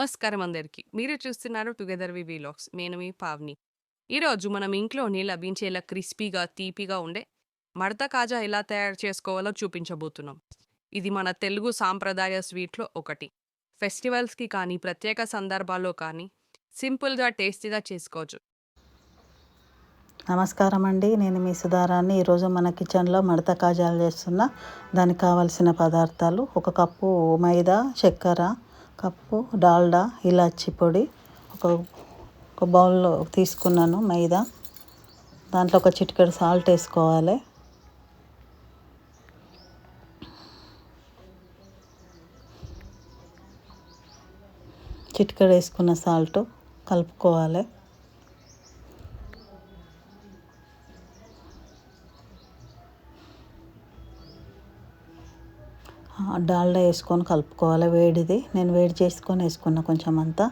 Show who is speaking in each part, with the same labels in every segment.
Speaker 1: నమస్కారం అందరికీ. మీరు చూస్తున్నారు టుగెదర్ వి వీలాగ్స్. నేను మీ పావ్ని. ఈరోజు మనం ఇంట్లోనే లభించేలా క్రిస్పీగా తీపిగా ఉండే మడత కాజా ఎలా తయారు చేసుకోవాలో చూపించబోతున్నాం. ఇది మన తెలుగు సాంప్రదాయ స్వీట్లో ఒకటి. ఫెస్టివల్స్కి కానీ ప్రత్యేక సందర్భాల్లో కానీ సింపుల్గా టేస్టీగా చేసుకోవచ్చు.
Speaker 2: నమస్కారం అండి. నేను మీ సుధారాన్ని ఈరోజు మన కిచెన్లో మడత కాజాలు చేస్తున్నా దానికి కావాల్సిన పదార్థాలు ఒక కప్పు మైదా చక్కెర కప్పు డాల్డా ఇలాచి పొడి ఒక ఒక బౌల్లో తీసుకున్నాను మైదా. దాంట్లో ఒక చిటికెడు సాల్ట్ వేసుకోవాలి. చిటికెడు వేసుకున్న సాల్ట్ కలుపుకోవాలి. డాల్డా వేసుకొని కలుపుకోవాలి వేడిది. నేను వేడి చేసుకొని వేసుకున్నా కొంచెం అంతా.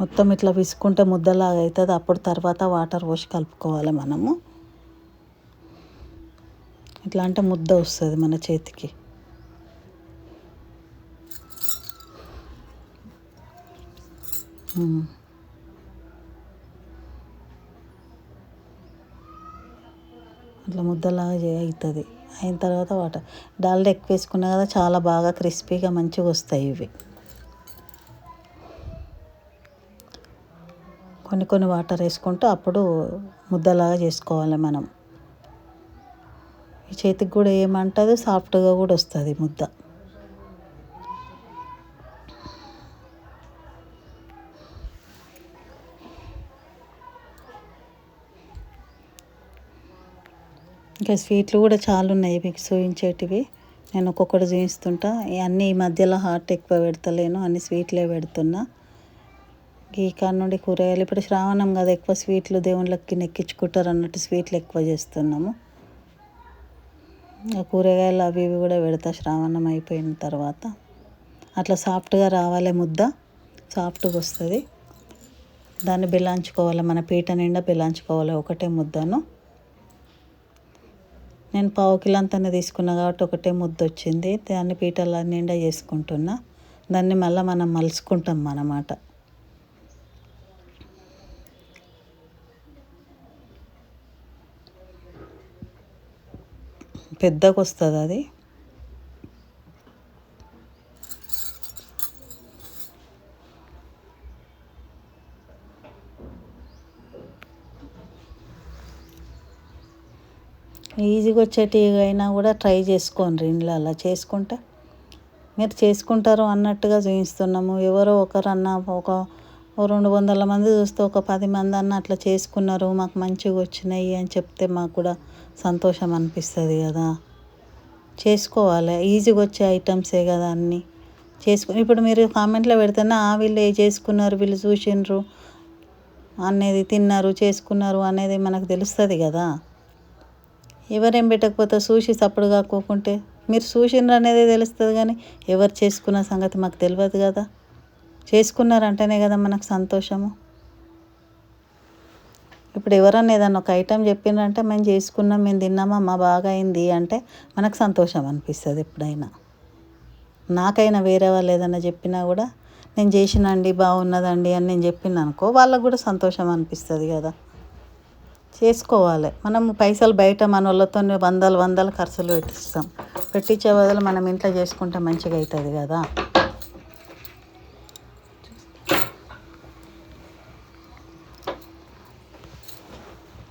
Speaker 2: మొత్తం ఇట్లా విసుకుంటే ముద్దలాగా అవుతుంది. అప్పుడు తర్వాత వాటర్ పోసి కలుపుకోవాలి మనము. ఇట్లా అంటే ముద్ద వస్తుంది మన చేతికి. అట్లా ముద్దలాగా చే అవుతుంది అయిన తర్వాత వాటర్. డాల్డా ఎక్కువ వేసుకున్నా కదా చాలా బాగా క్రిస్పీగా మంచిగా వస్తాయి ఇవి. కొన్ని కొన్ని వాటర్ వేసుకుంటూ అప్పుడు ముద్దలాగా చేసుకోవాలి మనం. చేతికి కూడా ఏమంటుంది సాఫ్ట్గా కూడా వస్తుంది ముద్ద. ఇంకా స్వీట్లు కూడా చాలా ఉన్నాయి మీకు చూపించేటివి. నేను ఒక్కొక్కటి చూపిస్తుంటా. అన్నీ ఈ మధ్యలో హార్ట్ ఎక్కువ పెడతలేను అన్ని స్వీట్లే పెడుతున్నా. ఈ కాడ నుండి కూరగాయలు ఇప్పుడు శ్రావణం కదా ఎక్కువ స్వీట్లు దేవుళ్ళకి నెక్కించుకుంటారు అన్నట్టు స్వీట్లు ఎక్కువ చేస్తున్నాము. కూరగాయలు అవి ఇవి కూడా పెడతా. శ్రావణం అయిపోయిన తర్వాత అట్లా సాఫ్ట్గా రావాలి ముద్ద సాఫ్ట్గా వస్తుంది. దాన్ని బెల్లాంచుకోవాలి మన పీట నిండా బెల్లాంచుకోవాలి ఒకటే ముద్దను. నేను పావు కిలో అంతనే తీసుకున్నా కాబట్టి ఒకటే ముద్ద వచ్చింది. దాన్ని పీటల నిండా చేసుకుంటున్నా. దాన్ని మళ్ళీ మనం మలుచుకుంటాం అన్నమాట. పెద్దగా వస్తుంది అది ఈజీగా వచ్చేటి అయినా కూడా ట్రై చేసుకోండి ఇంట్లో అలా చేసుకుంటే. మీరు చేసుకుంటారు అన్నట్టుగా చూపిస్తున్నాము ఎవరో ఒకరు అన్న ఒక ఓ రెండు వందల మంది చూస్తే ఒక పది మంది అన్న అట్లా చేసుకున్నారు మాకు మంచిగా వచ్చినాయి అని చెప్తే మాకు కూడా సంతోషం అనిపిస్తుంది కదా. చేసుకోవాలి ఈజీగా వచ్చే ఐటమ్సే కదా అన్నీ. చేసుకుని ఇప్పుడు మీరు కామెంట్లో పెడితేనే ఆ వీళ్ళు ఏ చేసుకున్నారు వీళ్ళు చూసిండ్రు అనేది తిన్నారు చేసుకున్నారు అనేది మనకు తెలుస్తుంది కదా. ఎవరేం పెట్టకపోతే చూసి సప్పుడు కాకోకుంటే మీరు చూసిండ్రు అనేది తెలుస్తుంది కానీ ఎవరు చేసుకున్న సంగతి మాకు తెలియదు కదా. చేసుకున్నారంటేనే కదా మనకు సంతోషము. ఇప్పుడు ఎవరన్నా ఏదన్నా ఒక ఐటెం చెప్పిండ్రంటే మేము చేసుకున్నాం మేము తిన్నామా మా బాగా అయింది అంటే మనకు సంతోషం అనిపిస్తుంది ఎప్పుడైనా. నాకైనా వేరే వాళ్ళు ఏదైనా చెప్పినా కూడా నేను చేసినండి బాగున్నదండి అని నేను చెప్పింది అనుకో వాళ్ళకు కూడా సంతోషం అనిపిస్తుంది కదా. చేసుకోవాలి. మనం పైసలు బయట మన వాళ్ళతో వందలు వందలు ఖర్చులు పెట్టిస్తాం. పెట్టించే బదులు మనం ఇంట్లో చేసుకుంటే మంచిగా అవుతుంది కదా.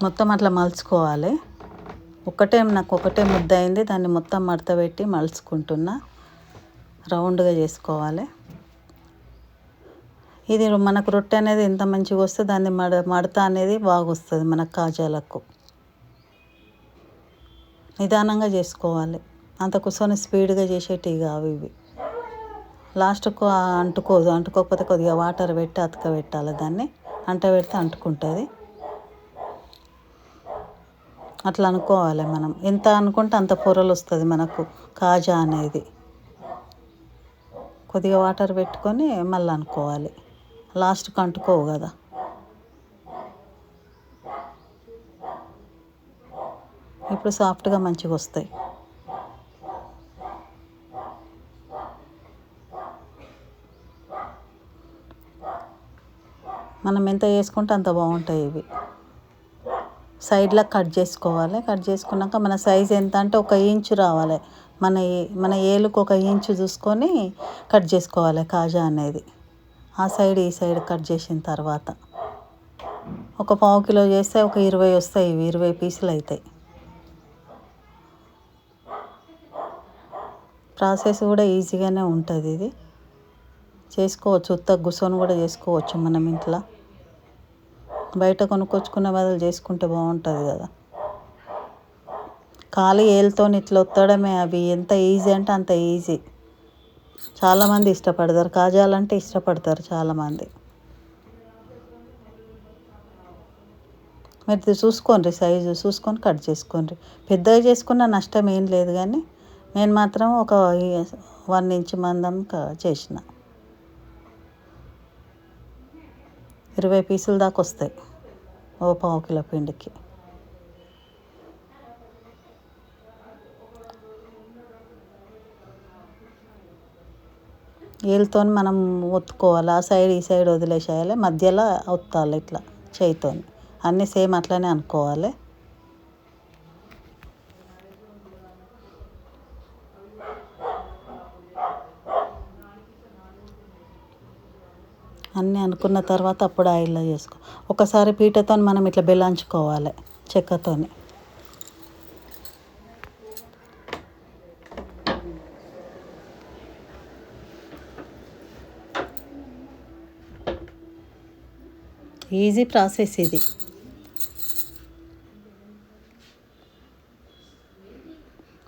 Speaker 2: మొత్తం అట్లా మలుచుకోవాలి. ఒకటే నాకు ఒకటే ముద్ద అయింది. దాన్ని మొత్తం మడత పెట్టి మలుచుకుంటున్నా. రౌండ్గా చేసుకోవాలి. ఇది మనకు రొట్టె అనేది ఎంత మంచిగా వస్తే దాన్ని మడ మడత అనేది బాగా వస్తుంది మన కాజాలకు. నిదానంగా చేసుకోవాలి. అంత కూర్చొని స్పీడ్గా చేసేటివి కావు ఇవి. లాస్ట్కు అంటుకోదు అంటుకోకపోతే కొద్దిగా వాటర్ పెట్టి అతక పెట్టాలి దాన్ని. అంట పెడితే అంటుకుంటుంది. అట్లా అనుకోవాలి మనం. ఎంత అనుకుంటే అంత పొరలు వస్తుంది మనకు కాజా అనేది. కొద్దిగా వాటర్ పెట్టుకొని మళ్ళీ అనుకోవాలి. లాస్ట్కి అంటుకోవు కదా. ఇప్పుడు సాఫ్ట్గా మంచిగా వస్తాయి. మనం ఎంత చేసుకుంటే అంత బాగుంటాయి ఇవి. సైడ్లో కట్ చేసుకోవాలి. కట్ చేసుకున్నాక మన సైజ్ ఎంత అంటే ఒక ఇంచు రావాలి. మన ఏ- మన ఏలుకు ఒక ఇంచు చూసుకొని కట్ చేసుకోవాలి కాజా అనేది. ఆ సైడ్ ఈ సైడ్ కట్ చేసిన తర్వాత. ఒక పావు కిలో చేస్తే ఒక ఇరవై వస్తాయి. ఇవి ఇరవై పీసులు అవుతాయి ప్రాసెస్ కూడా ఈజీగానే ఉంటుంది ఇది. చేసుకోవచ్చు. ఉత్త గుసోని కూడా చేసుకోవచ్చు మనం ఇంట్లో. బయట కొనుక్కొచ్చుకునే బదులు చేసుకుంటే బాగుంటుంది కదా. ఖాళీ ఏళ్ళతో ఇట్లా ఒత్తడమే అవి. ఎంత ఈజీ అంటే అంత ఈజీ. చాలామంది ఇష్టపడతారు. కాజాలంటే ఇష్టపడతారు చాలామంది. మీరు చూసుకోండి సైజు. చూసుకొని కట్ చేసుకోండి. పెద్దగా చేసుకున్న నష్టం ఏం లేదు కానీ నేను మాత్రం ఒక వన్ ఇంచ్ మందం చేసిన. ఇరవై పీసుల దాకా వస్తాయి. ఓ పావు కిలో పిండికి. ఏళ్ళతో మనం ఒత్తుకోవాలి. ఆ సైడ్ ఈ సైడ్ వదిలేసేయాలి. మధ్యలో ఒత్తాలి ఇట్లా చేయితో అన్నీ సేమ్ అట్లనే అనుకోవాలి. అన్నీ అనుకున్న తర్వాత అప్పుడు ఆయిల్లో చేసుకో ఒకసారి పీటతో మనం ఇట్లా బెల్లంచుకోవాలి చెక్కతోని. ఈజీ ప్రాసెస్ ఇది.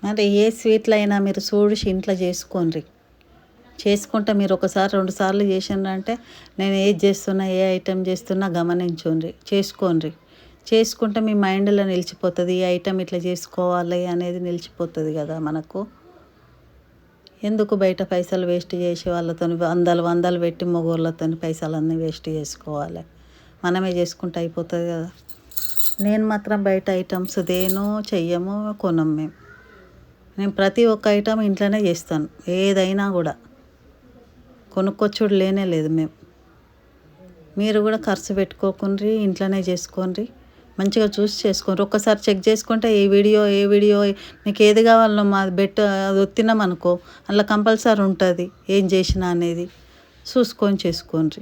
Speaker 2: అంటే ఏ స్వీట్లైనా మీరు చూడు ఇంట్లో చేసుకోండి. చేసుకుంటే మీరు ఒకసారి రెండు సార్లు చేసిండ్రంటే నేను ఏది చేస్తున్నా ఏ ఐటెం చేస్తున్నా గమనించుండ్రి చేసుకోండి చేసుకుంటే మీ మైండ్లో నిలిచిపోతుంది ఈ ఐటెం ఇట్లా చేసుకోవాలి అనేది నిలిచిపోతుంది కదా మనకు. ఎందుకు బయట పైసలు వేస్ట్ చేసి వాళ్ళతో వందలు వందలు పెట్టి మగోళ్ళతో పైసలన్నీ వేస్ట్ చేసుకోవాలి? మనమే చేసుకుంటే అయిపోతుంది కదా. నేను మాత్రం బయట ఐటమ్స్ దేను చెయ్యము కొనం మేము. నేను ప్రతి ఒక్క ఐటమ్ ఇంట్లోనే చేస్తాను ఏదైనా కూడా. కొనుక్కొచ్చుడు లేనే లేదు మేము మీరు కూడా ఖర్చు పెట్టుకోకుండ్రి ఇంట్లోనే చేసుకోండి మంచిగా చూసి చేసుకోండి. ఒక్కసారి చెక్ చేసుకుంటే ఏ వీడియో ఏ వీడియో మీకు ఏది కావాలో మాది బెట్ అది ఒత్తినాం అనుకో అందులో కంపల్సరీ ఉంటుంది ఏం చేసినా అనేది. చూసుకొని చేసుకోండి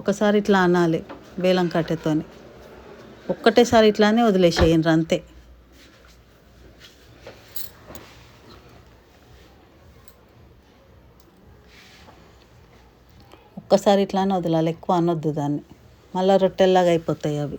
Speaker 2: ఒకసారి ఇట్లా అనాలి బేలం కట్టెతోని. ఒక్కటేసారి ఇట్లానే వదిలేసేయండి అంతే. ఒక్కసారి ఇట్లానే వదలాలి ఎక్కువ అనొద్దు దాన్ని. మళ్ళీ రొట్టెల్లాగా అయిపోతాయి అవి.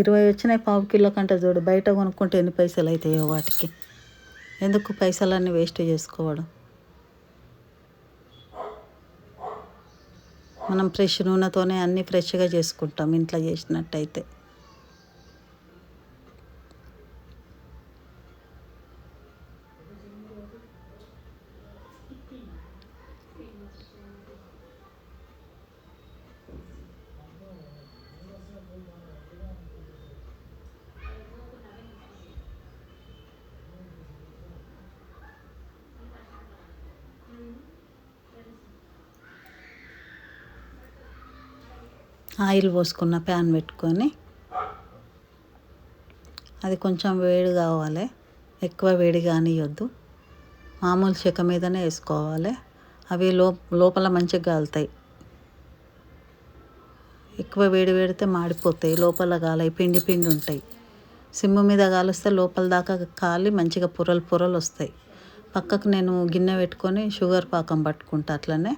Speaker 2: ఇరవై వచ్చినాయి పావు కిలో కంటే చూడు బయట కొనుక్కుంటే ఎన్ని పైసలు అవుతాయో వాటికి. ఎందుకు పైసలన్నీ వేస్ట్ చేసుకోవడం? మనం ఫ్రెష్ నూనెతోనే అన్నీ ఫ్రెష్గా చేసుకుంటాం ఇంట్లో చేసినట్టయితే. ఆయిల్ పోసుకున్న ప్యాన్ పెట్టుకొని అది కొంచెం వేడి కావాలి. ఎక్కువ వేడి కానియొద్దు. మామూలు చెక్క మీదనే వేసుకోవాలి. అవి లో లోపల మంచిగా కాలుతాయి ఎక్కువ వేడి వేడితే మాడిపోతాయి. లోపల కాలాయి పిండి పిండి ఉంటాయి. సిమ్ము మీద కాలుస్తే లోపల దాకా కాలి మంచిగా పొరలు పొరలు వస్తాయి. పక్కకు నేను గిన్నె పెట్టుకొని షుగర్ పాకం పట్టుకుంటా అట్లనే.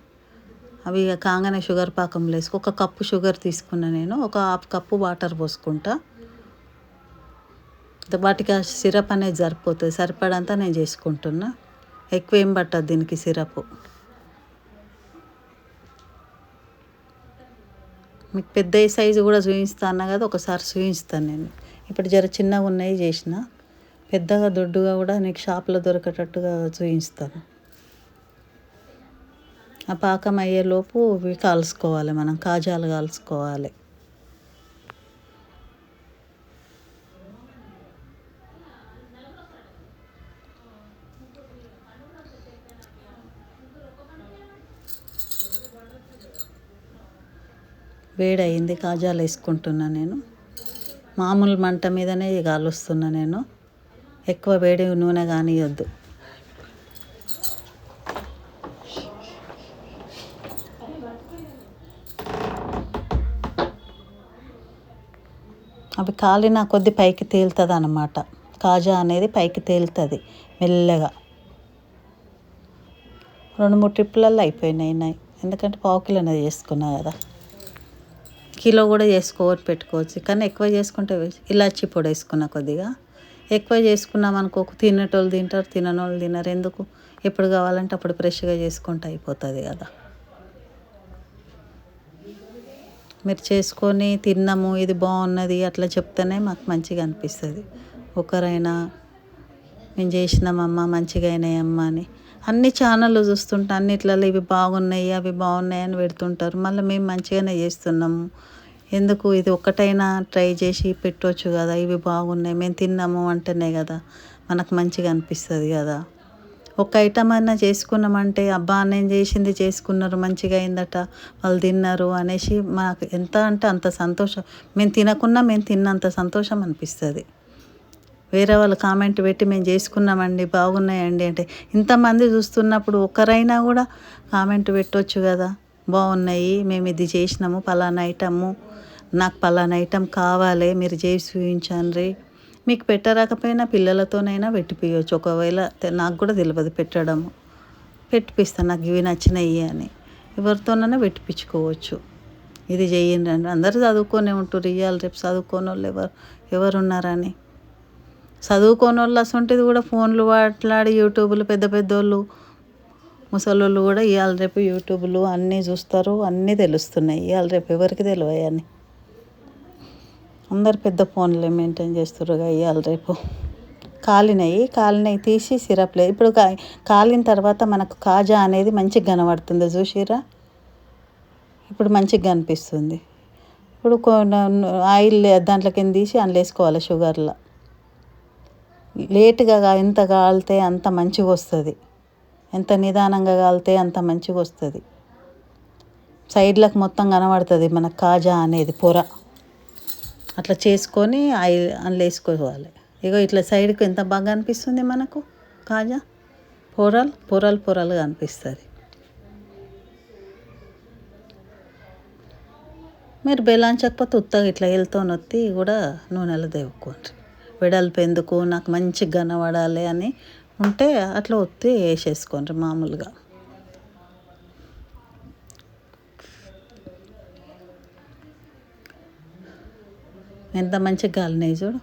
Speaker 2: అవి కాగానే షుగర్ పాకంలో వేసుకు. ఒక కప్పు షుగర్ తీసుకున్నా నేను. ఒక హాఫ్ కప్పు వాటర్ పోసుకుంటా. వాటికి ఆ సిరప్ అనేది సరిపోతుంది. సరిపడంతా నేను చేసుకుంటున్నా. ఎక్కువ ఏం పట్టదు దీనికి సిరప్. మీకు పెద్ద సైజు కూడా చూపిస్తాను కదా ఒకసారి చూపిస్తాను నేను. ఇప్పుడు జర చిన్నగా ఉన్నాయి చేసిన. పెద్దగా దొడ్డుగా కూడా నీకు షాప్లో దొరికేటట్టుగా చూపిస్తాను. ఆ పాకం అయ్యేలోపు ఇవి కాల్చుకోవాలి మనం కాజాలు కాల్చుకోవాలి. వేడయింది కాజాలు వేసుకుంటున్నా నేను. మామూలు మంట మీదనే కాలుస్తున్నా నేను. ఎక్కువ వేడి నూనె కానియొద్దు అవి కాలిన కొద్ది పైకి తేలుతుంది అన్నమాట కాజా అనేది పైకి తేలుతుంది మెల్లగా. రెండు మూడు ట్రిప్పులలో అయిపోయినాయి నాయి ఎందుకంటే పావు కిలో అనేది చేసుకున్నా కదా. కిలో కూడా చేసుకోవచ్చు పెట్టుకోవచ్చు. కానీ ఎక్కువ చేసుకుంటే ఇలాచి పొడి వేసుకున్నా కొద్దిగా. ఎక్కువ చేసుకున్నాం అనుకో తినేటోళ్ళు తింటారు తిననోళ్ళు తినరు. ఎందుకు? ఎప్పుడు కావాలంటే అప్పుడు ఫ్రెష్గా చేసుకుంటే అయిపోతుంది కదా. మీరు చేసుకొని తిన్నాము ఇది బాగున్నది అట్లా చెప్తేనే మాకు మంచిగా అనిపిస్తుంది. ఒకరైనా మేము చేసినామమ్మ మంచిగా అయినాయమ్మా అని. అన్ని ఛానళ్ళు చూస్తుంటే అన్నిట్లలో ఇవి బాగున్నాయి అవి బాగున్నాయి అని పెడుతుంటారు. మళ్ళీ మేము మంచిగానే చేస్తున్నాము. ఎందుకు? ఇది ఒక్కటైనా ట్రై చేసి పెట్టవచ్చు కదా ఇవి బాగున్నాయి మేము తిన్నాము అంటేనే కదా మనకు మంచిగా అనిపిస్తుంది కదా. ఒక ఐటమ్ అయినా చేసుకున్నామంటే అబ్బా నేను చేసింది చేసుకున్నారు మంచిగా అయిందట వాళ్ళు తిన్నారు అనేసి మాకు ఎంత అంటే అంత సంతోషం. మేము తినకున్నా మేము తిన్నంత సంతోషం అనిపిస్తుంది. వేరే వాళ్ళు కామెంట్ పెట్టి మేము చేసుకున్నామండి బాగున్నాయండి అంటే ఇంతమంది చూస్తున్నప్పుడు ఒకరైనా కూడా కామెంట్ పెట్టవచ్చు కదా. బాగున్నాయి మేము ఇది చేసినాము పలానా ఐటము నాకు పలానా ఐటమ్ కావాలి మీరు చేసి చూపించండి మీకు పెట్టరాకపోయినా పిల్లలతోనైనా పెట్టిపోయచ్చు. ఒకవేళ నాకు కూడా తెలియదు పెట్టడం పెట్టిపిస్తాను నాకు ఇవి నచ్చినాయి అని. ఎవరితోనైనా పెట్టిపించుకోవచ్చు ఇది చేయండి అని. అందరూ చదువుకొనే ఉంటారు ఇవాళ రేపు చదువుకోని వాళ్ళు ఎవరు ఎవరున్నారని. చదువుకోని వాళ్ళు అసంటిది కూడా ఫోన్లు మాట్లాడి యూట్యూబ్లు పెద్ద పెద్దోళ్ళు ముసలోళ్ళు కూడా ఇవాళ రేపు యూట్యూబ్లు అన్నీ చూస్తారు అన్నీ తెలుస్తున్నాయి. ఇవాళ రేపు ఎవరికి తెలియని అందరు పెద్ద ఫోన్లే మెయింటైన్ చేస్తుర్రుగా ఇవాళ రేపు. కాలినవి కాలినవి తీసి సిరప్లే ఇప్పుడు కాలిన తర్వాత మనకు కాజా అనేది మంచిగా కనబడుతుంది చూసిరా ఇప్పుడు మంచిగా కనిపిస్తుంది. ఇప్పుడు కొన- ఆయిల్ కింద తీసి అందులో వేసుకోవాలి షుగర్లో. లేటుగా కా- ఎంత కాలితే అంత మంచిగా వస్తుంది. ఎంత నిదానంగా కాలితే అంత మంచిగా వస్తుంది. సైడ్లకు మొత్తం కనబడుతుంది మన కాజా అనేది పొర. అట్లా చేసుకొని ఆయిల్ అందులో వేసుకోవాలి. ఇగో ఇట్లా సైడ్కి ఎంత బాగా అనిపిస్తుంది మనకు? కాజా? పొరలు? పొరలు పొరలు కనిపిస్తుంది మీరు బెల్లాంచకపోతే ఉత్తగా ఇట్లా వెళ్తూ నొత్తి కూడా నూనెలో దేవుకోండి వెడల్పు ఎందుకు? నాకు మంచిగా కనబడాలి అని ఉంటే అట్లా ఒత్తి వేసేసుకోండి మామూలుగా. ఎంత మంచిగా కాలినాయి చూడు.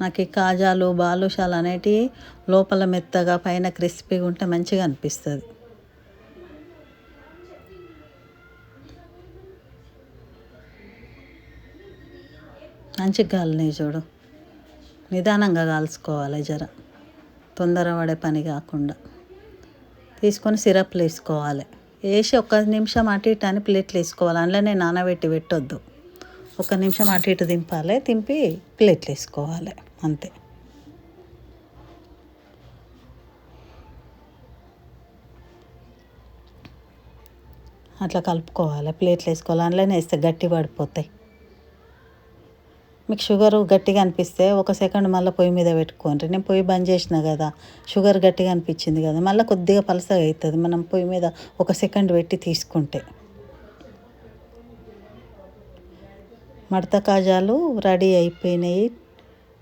Speaker 2: నాకు ఈ కాజాలు బాలుషాలు అనేటివి లోపల మెత్తగా పైన క్రిస్పీగా ఉంటే మంచిగా అనిపిస్తుంది. మంచిగా కాలినాయి చూడు. నిదానంగా కాల్చుకోవాలి జర. తొందర పడే పని కాకుండా. తీసుకొని సిరప్లు వేసుకోవాలి. వేసి ఒక్క నిమిషం అటు ఇటు అని ప్లేట్లు వేసుకోవాలి. అందులోనే నానబెట్టి పెట్టొద్దు. ఒక నిమిషం అటు ఇటు దింపాలి దింపి ప్లేట్లు వేసుకోవాలి అంతే. అట్లా కలుపుకోవాలి ప్లేట్లు వేసుకోవాలి అందులోనే వేస్తే గట్టి పడిపోతాయి. మీకు షుగర్ గట్టిగా అనిపిస్తే ఒక సెకండ్ మళ్ళీ పొయ్యి మీద పెట్టుకోండి. నేను పొయ్యి బంద్ చేసిన కదా షుగర్ గట్టిగా అనిపించింది కదా మళ్ళీ కొద్దిగా పలసగా అవుతుంది. మనం పొయ్యి మీద ఒక సెకండ్ పెట్టి తీసుకుంటే. మడత కాజాలు రెడీ అయిపోయినాయి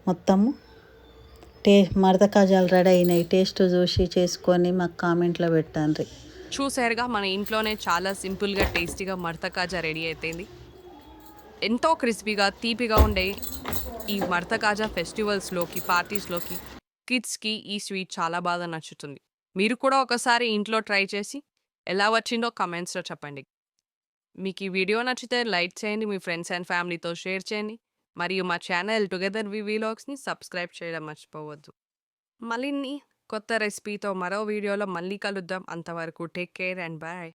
Speaker 2: మొత్తము టే మడత కాజాలు రెడీ అయినాయి. టేస్ట్ చూసి చేసుకొని మాకు కామెంట్లో పెట్టండి.
Speaker 1: చూసారుగా మన ఇంట్లోనే చాలా సింపుల్గా టేస్టీగా మడత కాజా రెడీ అయిపోయింది. ఎంతో క్రిస్పీగా తీపిగా ఉండే ఈ మడత కాజా ఫెస్టివల్స్లోకి పార్టీస్లోకి కిడ్స్కి ఈ స్వీట్ చాలా బాగా నచ్చుతుంది. మీరు కూడా ఒకసారి ఇంట్లో ట్రై చేసి ఎలా వచ్చిందో కమెంట్స్లో చెప్పండి. మీకు ఈ వీడియో నచ్చితే లైక్ చేయండి మీ ఫ్రెండ్స్ అండ్ ఫ్యామిలీతో షేర్ చేయండి. మరియు మా ఛానల్ టుగెదర్ వి వీలాగ్స్ని సబ్స్క్రైబ్ చేయడం మర్చిపోవద్దు. మళ్ళీ కొత్త రెసిపీతో మరో వీడియోలో మళ్ళీ కలుద్దాం. అంతవరకు టేక్ కేర్ అండ్ బాయ్.